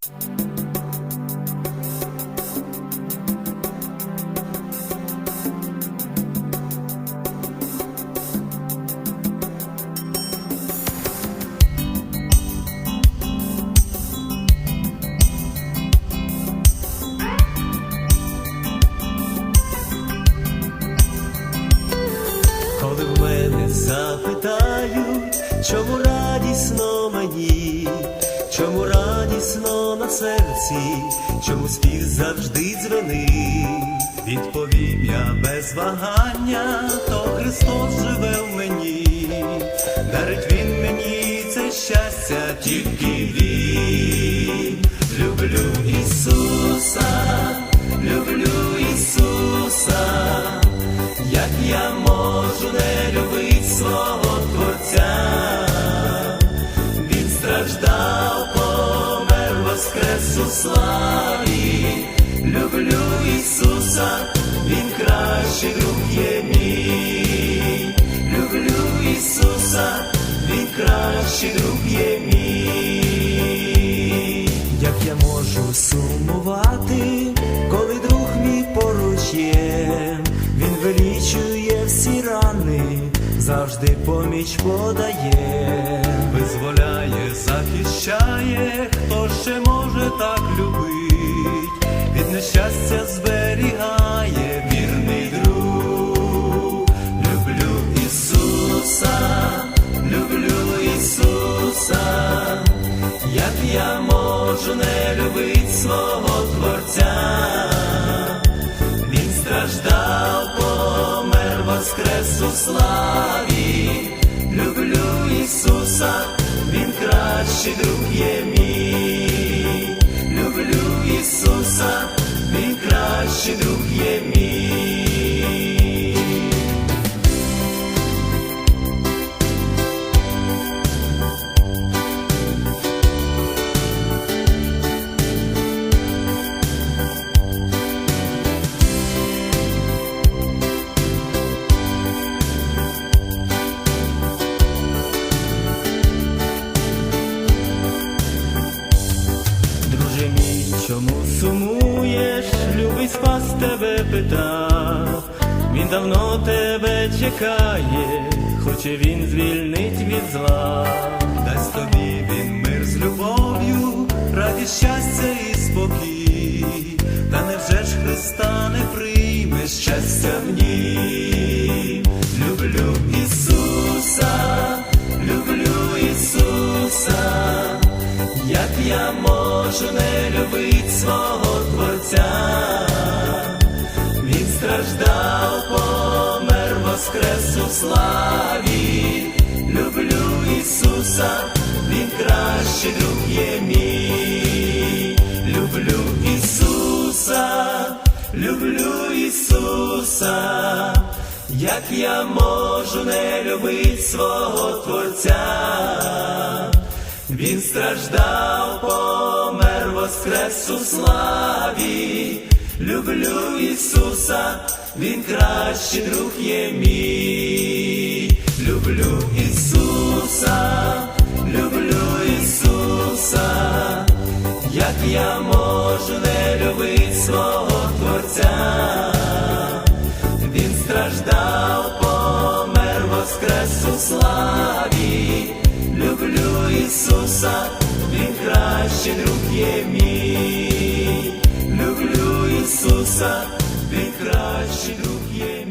Коли в мене запитають, чому радісно мені, чому радісно на серці, чому спів завжди дзвенить, відповім я без вагання, то Христос живе в мені, дарить він мені це щастя, тільки він. Люблю Ісуса, люблю Ісуса. Як я можу не любити у славі. Люблю Ісуса, Він кращий друг є мій. Люблю Ісуса, Він кращий друг є мій. Як я можу сумувати, коли друг мій поруч є, він вилічує всі рани, завжди поміч подає, захищає, хто ще може так любить, від нещастя зберігає вірний друг. Люблю Ісуса, люблю Ісуса. Як я можу не любить свого Творця? Він страждав, помер, воскрес у славі. Люблю Ісуса, друг є мій. Люблю Ісуса, Він кращий друг є мій. Сумуєш? Любий спас тебе питав. Він давно тебе чекає, хоче він звільнить від зла. Дасть тобі він мир з любов'ю, радість щастя і спокій. Та невже ж Христа не приймеш щастя в ній? Люблю Ісуса, люблю Ісуса. Як я можу не любить свого Творця? Він страждав, помер, воскрес у славі. Люблю Ісуса, Він друг є мій. Люблю Ісуса, люблю Ісуса. Як я можу не любить свого Творця? Він страждав, помер, воскрес у славі. Люблю Ісуса, Він кращий друг є мій. Люблю Ісуса, люблю Ісуса. Як я можу не любить свого Творця? Він страждав, помер, воскрес у славі. Люблю Ісуса, Він кращий друг є мій. Люблю Ісуса, Він кращий друг є